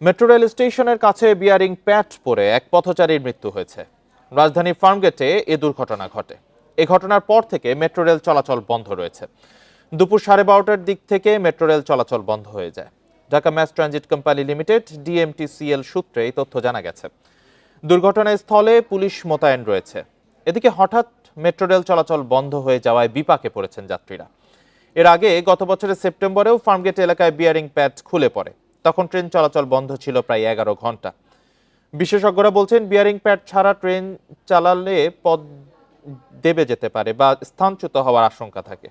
Metro rail স্টেশনের কাছে bearing প্যাট পরে এক পথচারীর মৃত্যু হয়েছে। রাজধানীর ফার্মগেটে এ দুর্ঘটনা ঘটে। এ ঘটনার পর থেকে মেট্রো রেল চলাচল বন্ধ রয়েছে। দুপুর সাড়ে বারোটার দিক থেকে মেট্রো রেল চলাচল বন্ধ হয়ে যায়। Dhaka mass transit company limited, DMTCL সূত্রে এই তথ্য জানা গেছে। দুর্ঘটনাস্থলে পুলিশ মোতায়েন রয়েছে। এদিকে হঠাৎ মেট্রো রেল চলাচল বন্ধ হয়ে যাওয়ায় বিপাকে পড়েছেন যাত্রীরা। এর আগে গত বছরের সেপ্টেম্বরেও ফার্মগেট এলাকায় বিয়ারিং প্যাড খুলে পড়ে। তখন ট্রেন চলাচল বন্ধ ছিল প্রায় এগারো ঘণ্টা। বিশেষজ্ঞরা বলছেন, বিয়ারিং প্যাড ছাড়া ট্রেন চালালে পদ দেবে যেতে পারে বা স্থানচ্যুত হওয়ার আশঙ্কা থাকে।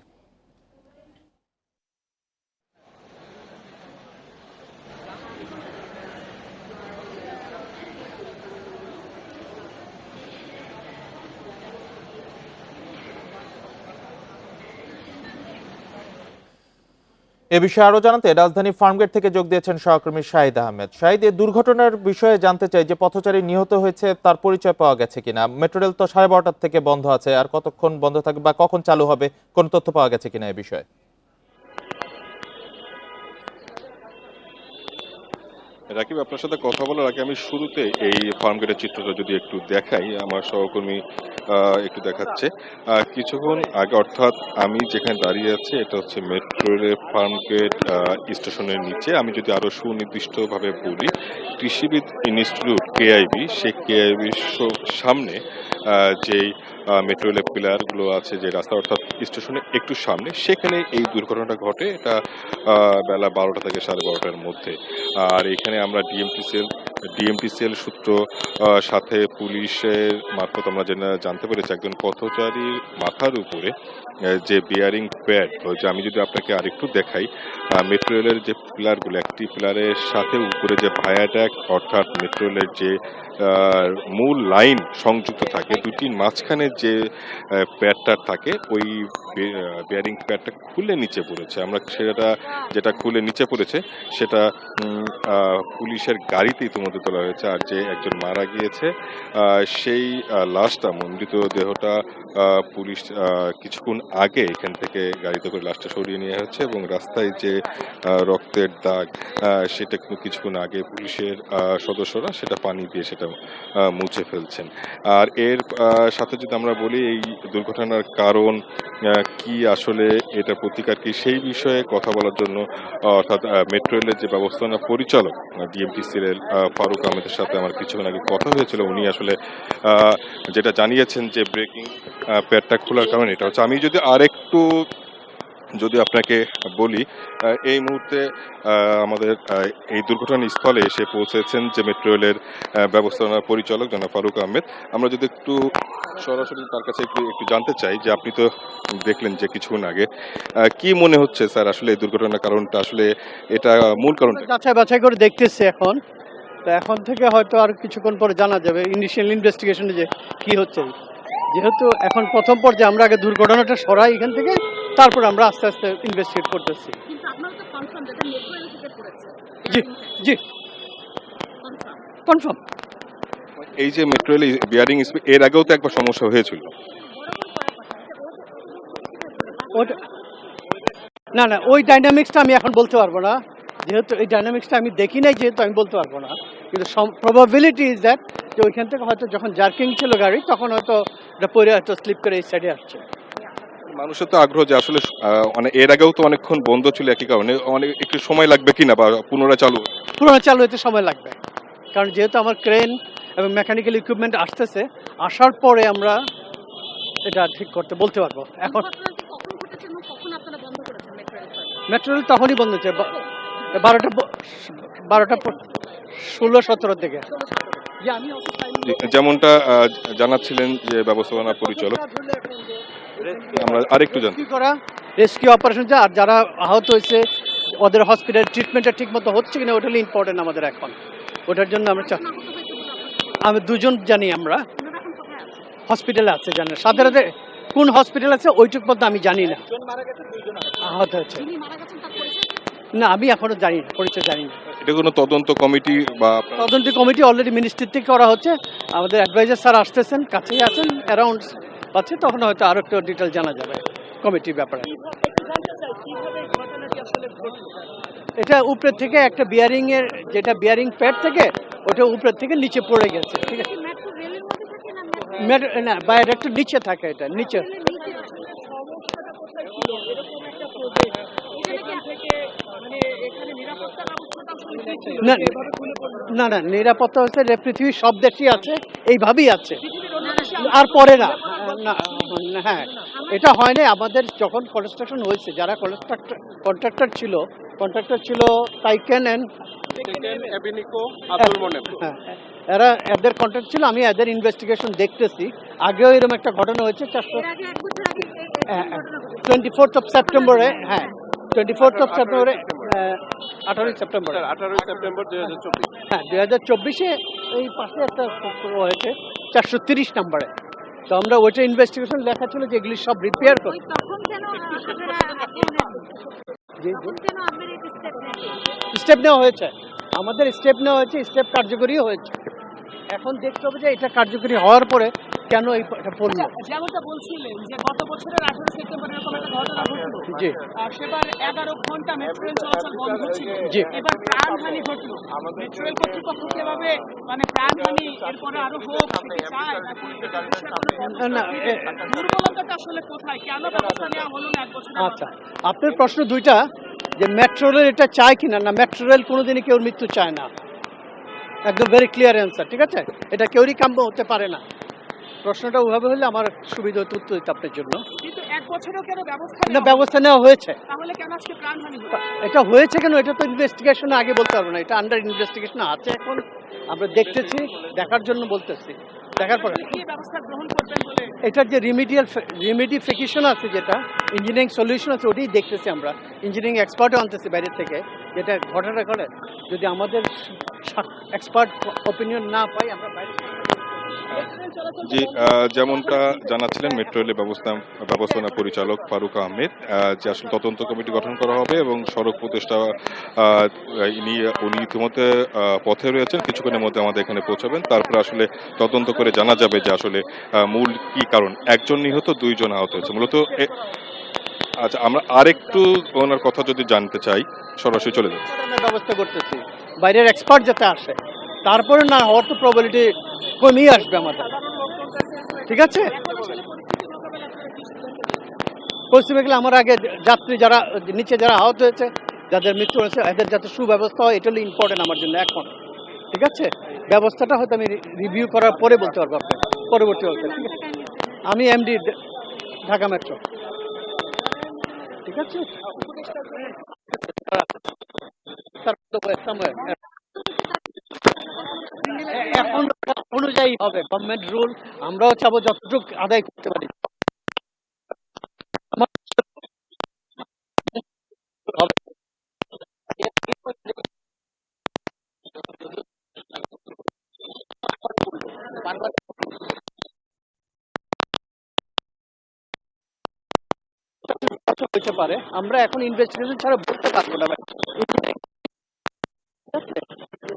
এ বিষয়ে আরও জানাতে রাজধানী ফার্মগেট থেকে যোগ দিয়েছেন সহকর্মী শাহিদ আহমেদ। শাহিদ, এ দুর্ঘটনার বিষয়ে জানতে চাই যে পথচারী নিহত হয়েছে, তার পরিচয় পাওয়া গেছে কিনা। মেট্রো রেল তো সাড়ে বারোটার থেকে বন্ধ আছে, আর কতক্ষণ বন্ধ থাকবে বা কখন চালু হবে, কোন তথ্য পাওয়া গেছে কিনা এ বিষয়ে? রাকিব, আপনার সাথে কথা বলার আগে আমি শুরুতে এই ফার্মগেটের চিত্রটা যদি একটু দেখাই, আমার সহকর্মী একটু দেখাচ্ছে। কিছুক্ষণ আগে, অর্থাৎ আমি যেখানে দাঁড়িয়ে আছি, এটা হচ্ছে মেট্রো রেল ফার্মগেট স্টেশনের নিচে। আমি যদি আরও সুনির্দিষ্টভাবে বলি, কৃষিবিদ ইনস্টিটিউট কেআইবি সেই কেআইবির সামনে যেই মেট্রো রেলের পিলারগুলো আছে, যে রাস্তা, অর্থাৎ স্টেশনের একটু সামনে, সেখানে এই দুর্ঘটনাটা ঘটে। এটা বেলা বারোটা থেকে সাড়ে বারোটার মধ্যে। আর এখানে আমরা ডিএমটিসিএল ডিএমটিসিএল সূত্র সাথে পুলিশের মারফত আমরা জেনে- জানতে পেরেছি, একজন পথচারীর মাথার উপরে যে বিয়ারিং প্যাড যে আমি যদি আপনাকে আরেকটু দেখাই মেট্রো রেলের যে পিলারগুলো একটি পিলারের সাথে উপরে যে ভায়াট্যাক অর্থাৎ মেট্রো রেলের যে মূল লাইন সংযুক্ত থাকে, দুটির মাঝখানে যে প্যাডটা থাকে, ওই বিয়ারিং প্যাডটা খুলে নিচে পড়েছে। আমরা সেটা, যেটা খুলে নিচে পড়েছে, সেটা পুলিশের গাড়িতে ইতিমধ্যে তোলা হয়েছে আর যে একজন মারা গিয়েছে সেই লাশটা মৃত দেহটা পুলিশ কিছুক্ষণ আগে এখান থেকে গাড়িতে করে লাশটা সরিয়ে নিয়ে হচ্ছে এবং রাস্তায় যে রক্তের দাগ সেটা কিছুক্ষণ আগে পুলিশের সদস্যরা সেটা পানি দিয়ে সেটা মুছে ফেলছেন। আর এর সাথে যদি আমরা বলি এই দুর্ঘটনার কারণ কি আসলে এটা প্রতিকার কি সেই বিষয়ে কথা বলার জন্য অর্থাৎ মেট্রো রেলের যে ব্যবস্থাপনা পরিচালক ডিএমটিসি রেল আহ, ফারুক আহমেদের সাথে আমার কিছুক্ষণ আগে কথা হয়েছিল। উনি আসলে যেটা জানিয়েছেন যে ব্রেকিং প্যাডটা খোলার কারণে, এটা হচ্ছে, আমি যদি আরেকটু, যদি আপনাকে বলি এই মুহূর্তে আমাদের এই দুর্ঘটনার স্থলে এসে পৌঁছেছেন যে মেট্রো রেলের ব্যবস্থাপনা পরিচালক জনাব ফারুক আহমেদ। আমরা যদি একটু সরাসরি তার কাছে একটু একটু জানতে চাই যে আপনি তো দেখলেন যে কিছুক্ষণ আগে কি মনে হচ্ছে স্যার আসলে এই দুর্ঘটনার কারণটা? আসলে এটা মূল কারণটা কি? যাচাই বাছাই করে দেখতেছি এখন। তো এখন থেকে হয়তো আর কিছুক্ষণ পরে জানা যাবে ইনিশিয়াল ইনভেস্টিগেশনে যে কি হচ্ছে। যেহেতু এখন প্রথম পর্যায়ে আমরা আগে দুর্ঘটনাটা সরাই এখান থেকে তারপর আমরা আস্তে আস্তে ইনভেস্টিগেট করতেছি। কিন্তু আপনারা তো কনফার্ম যেটা মেট্রো রেল থেকে পড়েছে। জি জি। কনফার্ম কনফার্ম এই যে মেট্রো রেল বিয়ারিং এর আগেও তো একবার সমস্যা হয়েছিল। ওটা না না ওই ডাইনামিক্সটা আমি এখন বলতে পারব না। যেহেতু এই ডাইনামিক্সটা আমি দেখি নাই যেহেতু আমি বলতে পারব না। কিন্তু প্রবাবিলিটি ইজ দ্যাট যে ওইখান থেকে হয়তো যখন জার্কিং ছিল গাড়ি তখন হয়তো এটা পরে হয়তো স্লিপ করে এই সাইডে আসছে। মানুষের তো আগ্রহ যে আসলে মানে এর আগেও তো অনেকক্ষণ বন্ধ ছিল একই কারণে অনেক একটু সময় লাগবে কিনা বা পুনরায় চালু? পুনরায় চালু হতে সময় লাগবে। কারণ যেহেতু আমার ক্রেন এবং মেকানিক্যাল ইকুইপমেন্ট আসতেছে আসার পরে আমরা এটা ঠিক করতে বলতে পারব। এখন ঘটনাটি কখন ঘটেছে এবং কখন আপনারা বন্ধ করেছেন? মেট্রো রেল মেট্রো রেল তখনই বন্ধ হচ্ছে বারোটা বারোটা ষোলো সতেরোর দিকে যেমনটা জানাচ্ছিলেন যে ব্যবস্থাপনা পরিচালক আমরা আরেকটু জানতে কি করা? রেস্কিউ অপারেশন আর যারা আহত হয়েছে ওদের হসপিটাল ট্রিটমেন্টটা ঠিক মতো হচ্ছে কিনা ওটা হলো ইম্পর্টেন্ট আমাদের এখন। ওটার জন্য আমরা আমি দুজন জানি আমরা। হসপিটালে আছে জানি সাধারণত কোন হসপিটাল আছে ওইটুক মধ্যে আমি জানি না। আহত হয়েছে। না আমি এখনও জানি না পরিচয় জানি না। এটা কোনো তদন্ত কমিটি বা তদন্ত কমিটি অলরেডি মিনিস্ট্রির থেকে করা হচ্ছে। আমাদের অ্যাডভাইজার স্যার আসতেছেন কাছেই আছেন অ্যারাউন্ড পাচ্ছে তখন হয়তো আরও একটু ডিটেল জানা যাবে কমিটির ব্যাপারে। এটা উপরের থেকে একটা বিয়ারিং এর যেটা বিয়ারিং প্যাড থেকে ওটা উপরের থেকে নিচে পড়ে গেছে ঠিক আছে? না বাইরে একটু নিচে থাকে এটা নিচে। না না না নিরাপত্তা হচ্ছে যে পৃথিবীর সব দেশই আছে এইভাবেই আছে। আর পরে না না হ্যাঁ এটা হয় না আমাদের যখন কনস্ট্রাকশন হয়েছে যারা কনস্ট্রাক্টর কন্ট্রাক্টর ছিল কন্ট্রাক্টর ছিল টাইকেন অ্যান্ড হ্যাঁ এরা এদের কন্ট্রাক্ট ছিল আমি এদের ইনভেস্টিগেশন দেখতেছি। আগেও এরকম একটা ঘটনা হয়েছে চারশো। টোয়েন্টি ফোর্থ অফ সেপ্টেম্বরে হ্যাঁ টোয়েন্টি ফোর্থ অফ সেপ্টেম্বরে আঠারোই সেপ্টেম্বর আঠারোই সেপ্টেম্বর দুই হাজার চব্বিশ। হ্যাঁ দুই হাজার চব্বিশে এই পাশে একটা হয়েছে চারশো তিরিশ নম্বরে। তো আমরা ওইটা ইনভেস্টিগেশন লেখা ছিল যে এগুলি সব রিপেয়ার ওই করতে স্টেপ নেওয়া হয়েছে। আমাদের স্টেপ নেওয়া হয়েছে স্টেপ কার্যকরী হয়েছে। এখন দেখতে হবে যে এটা কার্যকরী হওয়ার পরে কেন এই এটা পড়ল? যেমনটা বলছিলেন যে গত বছরের আঠারো সেপ্টেম্বর এরকম একটা ঘটনা ঘটলো। জি। সেবার এগারো ঘণ্টা মেট্রো রেল চলাচল বন্ধ ছিল। জি। এবার প্রাণহানি ঘটলো। মেট্রো রেল কর্তৃপক্ষ কীভাবে মানে প্রাণহানি এরপরে আরও হোক চায় না, দুর্বলতাটা আসলে কোথায়? কেন ব্যবস্থা নেওয়া হলো না এক বছর আচ্ছা আপনার প্রশ্ন দুইটা যে মেট্রো রেল এটা চায় কিনা? না মেট্রো রেল কোনোদিনই কেউ মৃত্যু চায় না। একদম ভেরি ক্লিয়ার অ্যান্সার ঠিক আছে? এটা কেউরই কাম্য হতে পারে না। প্রশ্নটা ওভাবে হলে আমার সুবিধা হতো উত্তর দিতে আপনার জন্য। না নেওয়া ব্যবস্থা নেওয়া হয়েছে। এটা হয়েছে কেন? এটা তো ইনভেস্টিগেশনে আগে বলতে পারব না। এটা আন্ডার ইনভেস্টিগেশন আছে এখন। আমরা দেখতেছি দেখার জন্য বলতেছি। দেখার পরে। এটার যে রিমিডিয়াল রিমিডিফিকেশন আছে যেটা ইঞ্জিনিয়ারিং সলিউশন আছে ওটাই দেখতেছি আমরা। ইঞ্জিনিয়ারিং এক্সপার্টও আনতেছি বাইরে থেকে যেটা ঘটনা করে যদি আমাদের এক্সপার্ট ওপিনিয়ন না পাই আমরা বাইরে জি যেমনটা জানাচ্ছিলেন মেট্রো রেলের ব্যবস্থা, ব্যবস্থাপনা পরিচালক ফারুক আহমেদ যে আসলে তদন্ত কমিটি গঠন করা হবে এবং সড়ক প্রতিষ্ঠা ইনি, উনি ইতিমধ্যে পথে রয়েছেন, কিছুক্ষণের মধ্যে আমাদের এখানে পৌঁছাবেন। তারপরে আসলে তদন্ত করে জানা যাবে যে আসলে মূল কি কারণ। একজন নিহত, দুইজন আহত হয়েছে। মূলত আচ্ছা আমরা আরেকটু ওনার কথা যদি জানতে চাই, সরাসরি চলে আমরা ব্যবস্থা করতেছি। বাইরের এক্সপার্ট যাতে আসে। তারপরে না হওয়ার তো প্রবাবিলিটি কমেই আসবে আমাদের। ঠিক আছে? পশ্চিমবঙ্গে আমার আগে যাত্রী যারা, নিচে যারা আহত হয়েছে, যাদের মৃত্যু হয়েছে, এদের যাতে সুব্যবস্থা হয়, এটা হলো ইম্পর্টেন্ট আমার জন্য এখন। ঠিক আছে? ব্যবস্থাটা হয়তো আমি রিভিউ করার পরে বলতে পারব আপনাকে, পরবর্তী বলতে আমি এমডি ঢাকা মেট্রো ঠিক আছে somewhere. এ- এখন অনুযায়ী হবে। গভর্নমেন্ট রুল আমরাও চাবো যতটুকু আদায় করতে পারি। পারে। আমরা এখন ইনভেস্টিগেশন ছাড়া বলতে পারব না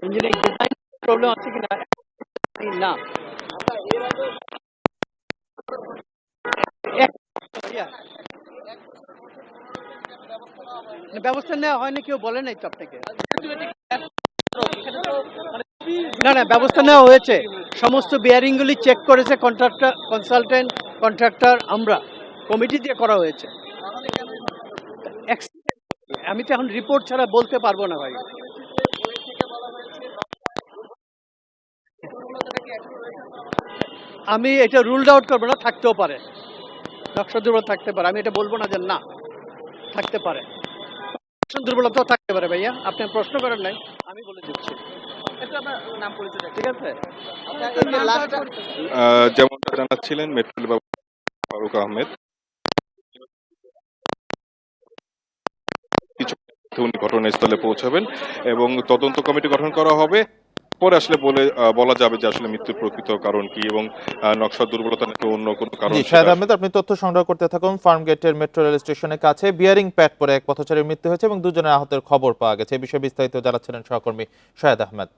ইঞ্জিনিয়ারিং ডিজাইন প্রবলেম আছে কিনা? না। ব্যবস্থা নেওয়া হয়নি, কেউ বলে নাই তো আপনাকে। না না, ব্যবস্থা নেওয়া হয়েছে। সমস্ত বিয়ারিং গুলি চেক করেছে কন্ট্রাক্টর কনসালটেন্ট কন্ট্রাক্টর আমরা। কমিটি দিয়ে করা হয়েছে। আমি তো এখন রিপোর্ট ছাড়া বলতে পারব না ভাই। আমি এটা রুলড আউট করব না থাকতেও পারে। নকশা দুর্বল থাকতে পারে। আমি এটা বলব না যে না থাকতে পারে। দুর্বলতাও থাকতে পারে ভাইয়া। আপনি প্রশ্ন করেন নাই আমি বলে দিচ্ছি। ঠিক আছে? আহ, যেমনটা জানাচ্ছিলেন মেট্রো রেল ফারুক আহমেদ। কিছু উনি ঘটনাস্থলে পৌঁছাবেন এবং তদন্ত কমিটি গঠন করা হবে। পরে আসলে বলে বলা যাবে যে আসলে মৃত্যুর প্রকৃত কারণ কি এবং নকশার দুর্বলতা নাকি অন্য কোনো কারণ শাহেদ আহমেদ আপনি তথ্য সংগ্রহ করতে থাকুন। ফার্ম গেটের মেট্রো রেল স্টেশনের কাছে বিয়ারিং প্যাড পরে এক পথচারীর মৃত্যু হয়েছে এবং দুজনের আহতের খবর পাওয়া গেছে। এই বিষয়ে বিস্তারিত জানাচ্ছিলেন সহকর্মী শাহেদ আহমেদ।